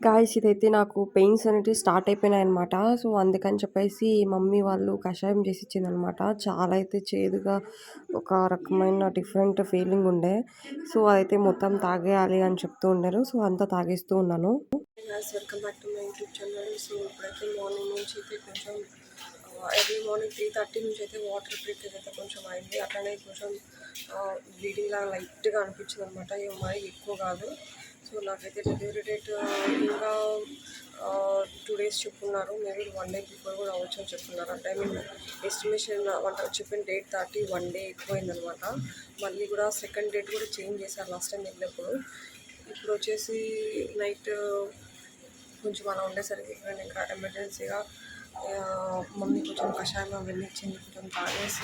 Guys ఇదైతే నాకు pains అనేటివి స్టార్ట్ అయిపోయినాయనమాట. సో, అందుకని చెప్పేసి మమ్మీ వాళ్ళు కషాయం చేసి ఇచ్చిందనమాట. చాలా అయితే చేదుగా ఒక రకమైన డిఫరెంట్ ఫీలింగ్ ఉండే. సో, అదైతే మొత్తం తాగేయాలి అని చెప్తూ ఉండారు. సో, అంతా తాగేస్తూ ఉన్నాను. Welcome back to my YouTube channel so ఇప్పుడైతే మార్నింగ్ నుంచి అయితే కొంచెం ఎర్లీ మార్నింగ్ త్రీ థర్టీ నుంచి అయితే వాటర్ బ్రేక్ అయితే కొంచెం అయింది అట్లనే కొంచెం uh, బ్లీడింగ్ లాగా లైట్గా అనిపించింది అనమాట మరీ ఎక్కువ కాదు సో నాకైతే డెలివరీ డేట్ ఇంకా టూ డేస్ చెప్పున్నారు. మేబీ వన్ డే బిఫోర్ కూడా అవ్వచ్చు అని చెప్తున్నారు అంటే ఐ మీన్ ఎస్టిమేషన్ వంట చెప్పిన డేట్ దాటి వన్ డే ఎక్కువైందనమాట. మళ్ళీ కూడా సెకండ్ డేట్ కూడా చేంజ్ చేశారు లాస్ట్ టైం వెళ్ళినప్పుడు. ఇప్పుడు వచ్చేసి నైట్ కొంచెం అలా ఉండేసరికి నేను ఇంకా ఎమర్జెన్సీగా మమ్మీ కొంచెం కషాయం అవన్నీ ఇచ్చింది కొంచెం తాగేసి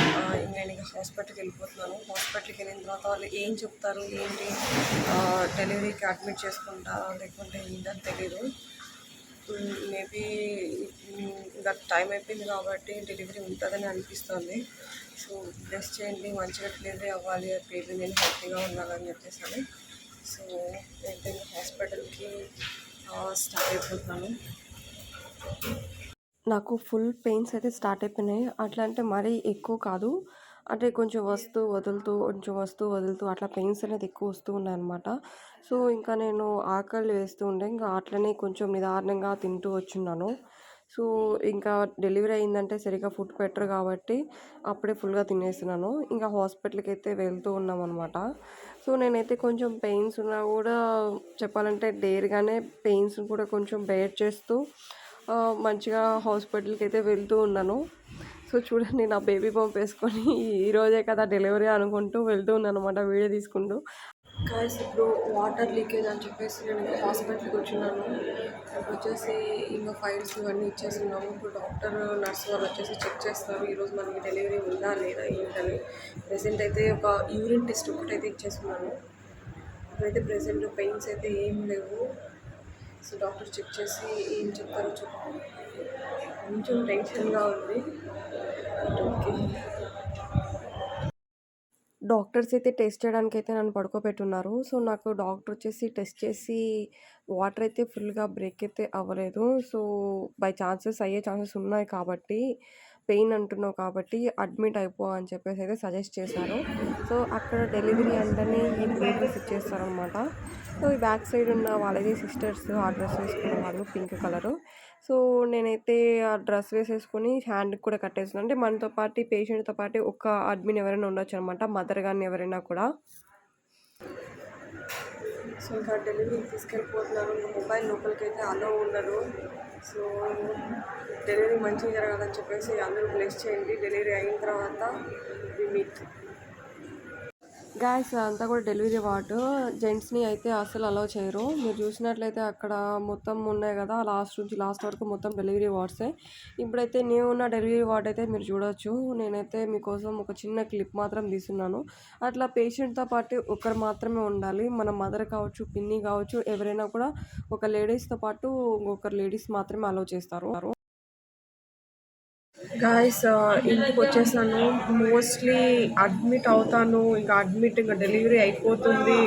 ఇంకా నేను ఇంకా హాస్పిటల్కి వెళ్ళిపోతున్నాను. హాస్పిటల్కి వెళ్ళిన తర్వాత వాళ్ళు ఏం చెప్తారు ఏంటి? డెలివరీకి అడ్మిట్ చేసుకుంటారా లేకుంటే ఏంటని తెలియదు మేబీ ఇంకా టైం అయిపోయింది కాబట్టి డెలివరీ ఉంటుందని అనిపిస్తుంది సో బ్లెస్ చేయండి మంచిగా డెలివరీ అవ్వాలి పేరు నేను హ్యాపీగా ఉండాలని చెప్పేసి అని సో నేను హాస్పిటల్కి స్టార్ట్ అయిపోతున్నాను నాకు ఫుల్ పెయిన్స్ అయితే స్టార్ట్ అయిపోయినాయి. అట్లా అంటే మరీ ఎక్కువ కాదు. అంటే కొంచెం వస్తూ, వదులుతూ, కొంచెం వస్తూ, వదులుతూ అట్లా పెయిన్స్ అనేది ఎక్కువ వస్తూ ఉన్నాయన్నమాట. సో, ఇంకా నేను ఆకలి వేస్తూ ఉండే. ఇంకా అట్లనే కొంచెం నిదానంగా తింటూ వచ్చున్నాను. సో, ఇంకా డెలివరీ అయిందంటే సరిగ్గా ఫుడ్ పెట్టరు కాబట్టి అప్పుడే ఫుల్‌గా తినేస్తున్నాను. ఇంకా హాస్పిటల్‌కి అయితే వెళ్తూ ఉన్నామన్నమాట. సో, నేనైతే కొంచెం పెయిన్స్ ఉన్నా కూడా చెప్పాలంటే డేర్‌గానే పెయిన్స్ కూడా కొంచెం బేర్ చేస్తూ మంచిగా హాస్పిటల్‌కి అయితే వెళ్తూ ఉన్నాను. సో, చూడండి నా బేబీ పంప్ వేసుకొని ఈరోజే కదా డెలివరీ అనుకుంటూ వెళ్తూ ఉన్నానన్నమాట వీడియో తీసుకుంటూ. గాయస్ ఇప్పుడు వాటర్ లీకేజ్ అని చెప్పేసి నేను హాస్పిటల్కి వచ్చినాను. ఇప్పుడు వచ్చేసి ఇంకా ఫైల్స్ ఇవన్నీ ఇచ్చేస్తున్నాము. ఇప్పుడు డాక్టర్ నర్స్ వాళ్ళు వచ్చేసి చెక్ చేస్తారు ఈరోజు మనకి డెలివరీ ఉందా లేదా ఏంటని. ప్రెసెంట్ అయితే ఒక యూరిన్ టెస్ట్ ఒకటి అయితే ఇచ్చేస్తున్నాను. ఇప్పుడైతే ప్రెసెంట్ పెయిన్స్ అయితే ఏం లేవు. సో డాక్టర్ చెక్ చేసి ఏం చెప్తారో చూద్దాం కొంచెం టెన్షన్గా ఉంది ఓకే డాక్టర్స్ అయితే టెస్ట్ చేయడానికి అయితే నన్ను పడుకోబెట్టున్నారు. సో, నాకు డాక్టర్ వచ్చేసి టెస్ట్ చేసి వాటర్ అయితే ఫుల్‌గా బ్రేక్ అయితే అవ్వలేదు. సో, బై ఛాన్సెస్ అయ్యే ఛాన్సెస్ ఉన్నాయి కాబట్టి, పెయిన్ అంటున్నావు కాబట్టి అడ్మిట్ అయిపో అని చెప్పేసి అయితే సజెస్ట్ చేశారు. సో, అక్కడ డెలివరీ అంటేనే ఈ బ్లూ ఇచ్చేస్తారనమాట. సో, ఈ బ్యాక్ సైడ్ ఉన్న వాళ్ళది సిస్టర్స్ ఆ డ్రెస్ వేసుకున్న వాళ్ళు పింక్ కలరు. సో, నేనైతే ఆ డ్రెస్ వేసేసుకొని హ్యాండ్‌కి కూడా కట్టేసాను. అంటే మనతో పాటు పేషెంట్‌తో పాటు ఒక అడ్మిన్ ఎవరైనా ఉండొచ్చనమాట. మదర్ కానీ ఎవరైనా కూడా. సో ఇంకా డెలివరీకి తీసుకెళ్ళిపోతున్నారు ఇంకా మొబైల్ లోపలికి అయితే అలో ఉండదు సో డెలివరీ మంచిగా జరగాలని చెప్పేసి అందరూ బ్లెస్ చేయండి డెలివరీ అయిన తర్వాత వి మీట్ గాయ్స్ అంతా కూడా డెలివరీ వార్డు. జెంట్స్‌ని అయితే అస్సలు అలౌ చేయరు. మీరు చూసినట్లయితే అక్కడ మొత్తం ఉన్నాయి కదా! లాస్ట్ నుంచి లాస్ట్ వరకు మొత్తం డెలివరీ వార్డ్సే. ఇప్పుడైతే న్యూ ఉన్న డెలివరీ వార్డ్ అయితే మీరు చూడొచ్చు. నేనైతే మీకోసం ఒక చిన్న క్లిప్ మాత్రం తీస్తున్నాను. అట్లా పేషెంట్‌తో పాటు ఒకరు మాత్రమే ఉండాలి. మన మదర్ కావచ్చు, పిన్ని కావచ్చు ఎవరైనా కూడా ఒక లేడీస్‌తో పాటు ఇంకొకరు లేడీస్ మాత్రమే అలౌ చేస్తారు. గాయస్ uh, ఇంటికి వచ్చేసాను. మోస్ట్లీ అడ్మిట్ అవుతాను. ఇంకా అడ్మిట్ ఇంకా డెలివరీ అయిపోతుంది.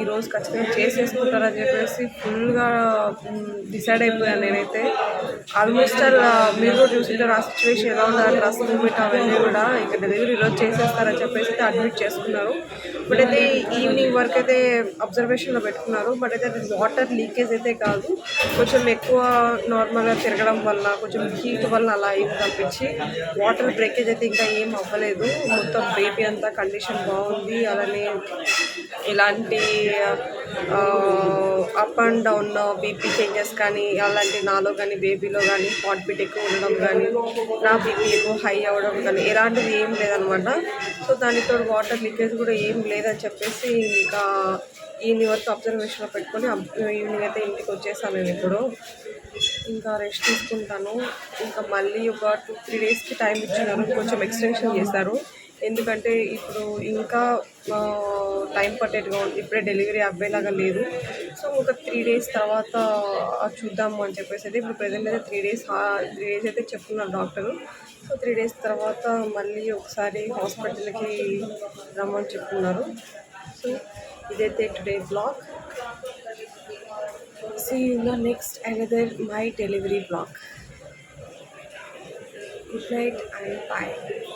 ఈరోజు ఖచ్చితంగా చేసేసుకుంటారని చెప్పేసి ఫుల్గా డిసైడ్ అయిపోయాను నేనైతే. ఆల్మోస్ట్ మీరు కూడా చూసింటారు ఆ సిచ్యువేషన్ ఎలా ఉన్నారు లాస్ట్ మూమెంట్ అవన్నీ కూడా. ఇక డెలివరీ ఈరోజు చేసేస్తారని చెప్పేసి అయితే అడ్మిట్ చేసుకున్నారు. బట్ అయితే ఈవినింగ్ వరకు అయితే అబ్జర్వేషన్లో పెట్టుకున్నారు. బట్ అయితే అది వాటర్ లీకేజ్ అయితే కాదు. కొంచెం ఎక్కువ నార్మల్గా తిరగడం వల్ల కొంచెం హీట్ వల్ల అలా అయింది తప్పించి వాటర్ బ్రేకేజ్ అయితే ఇంకా ఏం అవ్వలేదు. మొత్తం బేబీ అంతా కండిషన్ బాగుంది. అలానే ఎలాంటి up and down BP changes కానీ అలాంటి నాలో కానీ బేబీలో కానీ హాట్ బీట్ ఎక్కువ ఉండడం కానీ నా బీపీ ఎక్కువ హై అవ్వడం కానీ ఎలాంటిది ఏం లేదనమాట. సో దానితో వాటర్ లీకేజ్ కూడా ఏం లేదని చెప్పేసి ఇంకా ఈవినింగ్ వరకు అబ్జర్వేషన్లో పెట్టుకొని ఈవినింగ్ అయితే ఇంటికి వచ్చేసాను నేను ఇప్పుడు. ఇంకా రెస్ట్ తీసుకుంటాను. ఇంకా మళ్ళీ ఒక టూ త్రీ డేస్కి టైం ఇచ్చినారు కొంచెం ఎక్స్టెన్షన్ చేశారు. ఎందుకంటే ఇప్పుడు ఇంకా టైం పట్టేట్టుగా ఉంది. ఇప్పుడే డెలివరీ అవ్వేలాగా లేదు. సో ఒక త్రీ డేస్ తర్వాత చూద్దాము అని చెప్పేసి అయితే ఇప్పుడు ప్రజెంట్ అయితే త్రీ డేస్ త్రీ డేస్ అయితే చెప్తున్నారు డాక్టరు. సో త్రీ డేస్ తర్వాత మళ్ళీ ఒకసారి హాస్పిటల్కి రమ్మని చెప్తున్నారు. సో ఇదైతే today blog. See in the next another my delivery delivery good night and and